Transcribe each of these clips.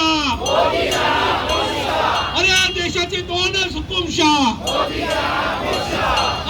का अरे या देशाचे दोनच हुकुमशाह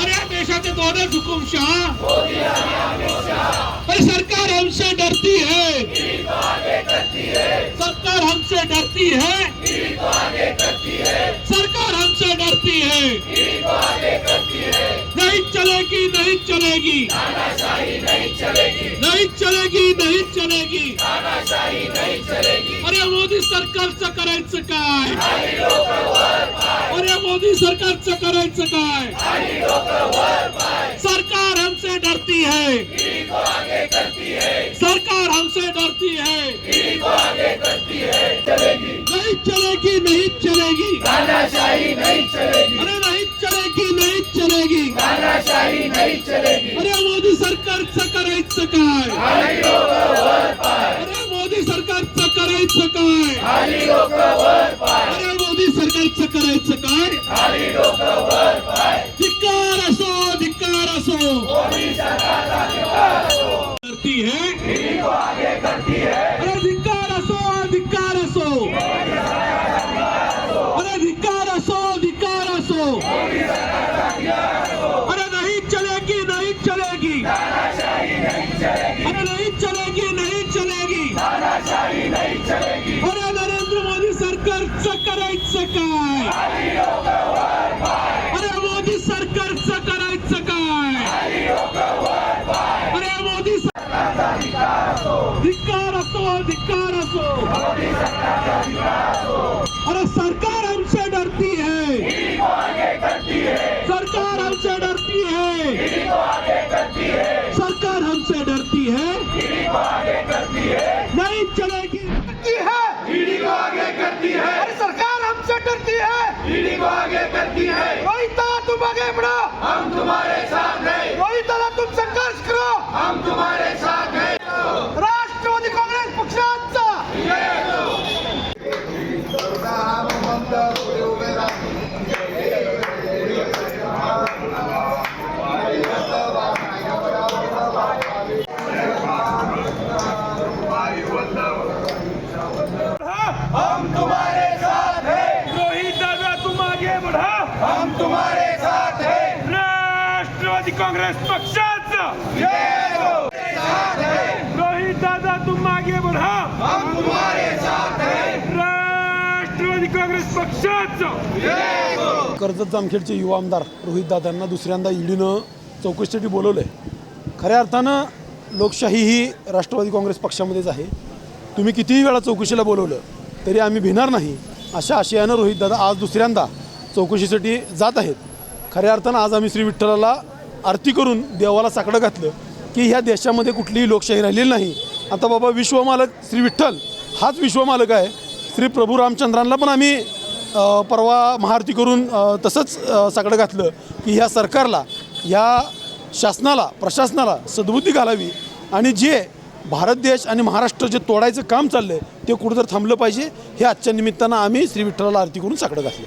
अरे या देशाचे दोनच हुकुमशाह अरे सरकार हमसे डरती है। सरकार हमसे डरती है। सरकार हमसे डरती है। नहीं चलेगी। नहीं चलेगी नहीं चलेगी नहीं चलेगी। अरे मोदी सरकारचं काय? अरे मोदी करायचं काय? सरकार हमसे डरती है। सरकार हमसे डरती है। नहीं चलेगी नहीं चलेगी। नहीं चलेगी अरे नहीं चलेगी नहीं चलेगी। नहीं चलेगी अरे मोदी सरकारचं करायचं काय? करायचं काय? अरे मोदी सरकारचं करायचं काय? धिक्कार असो धिक्कार असो. करती है. अरे धिक्कार असो धिक्कार असो. अरे धिक्कार असो धिक्कार असो. अरे नरेंद्र मोदी सरकारचं करायचं काय? अरे मोदी सरकारचं करायचं काय? अरे मोदी धिक्कार धिकार धिक्कार अरे सरकार हमसे डरती है सरकार हमसे डरती है सरकार हमसे डरती है नहीं चलेगी काँग्रेस पक्षाचं. रोहित दादा तुम मागे बढ़ा राष्ट्रवादी काँग्रेस पक्षाचं. कर्जत जामखेडचे युवा आमदार रोहितदादांना दुसऱ्यांदा ईडीनं चौकशीसाठी बोलवलं आहे खऱ्या अर्थानं लोकशाही ही राष्ट्रवादी काँग्रेस पक्षामध्येच आहे. तुम्ही कितीही वेळा चौकशीला बोलवलं तरी आम्ही भिणार नाही. अशा आशयानं रोहितदादा आज दुसऱ्यांदा चौकशीसाठी जात आहेत. खऱ्या अर्थानं आज आम्ही श्री विठ्ठलाला आरती करून देवाला साकडं घातलं की ह्या देशामध्ये कुठलीही लोकशाही राहिलेली नाही. आता बाबा विश्वमालक श्री विठ्ठल हाच विश्वमालक आहे. श्री प्रभू रामचंद्रांना पण आम्ही परवा महाआरती करून तसंच साकडं घातलं की ह्या सरकारला ह्या शासनाला प्रशासनाला सद्बुद्धी घालावी आणि जे भारत देश आणि महाराष्ट्र जे तोडायचं काम चाललं आहे ते कुठं तर थांबलं पाहिजे. हे आजच्या निमित्तानं आम्ही श्री विठ्ठलाला आरती करून साकडं घातलं.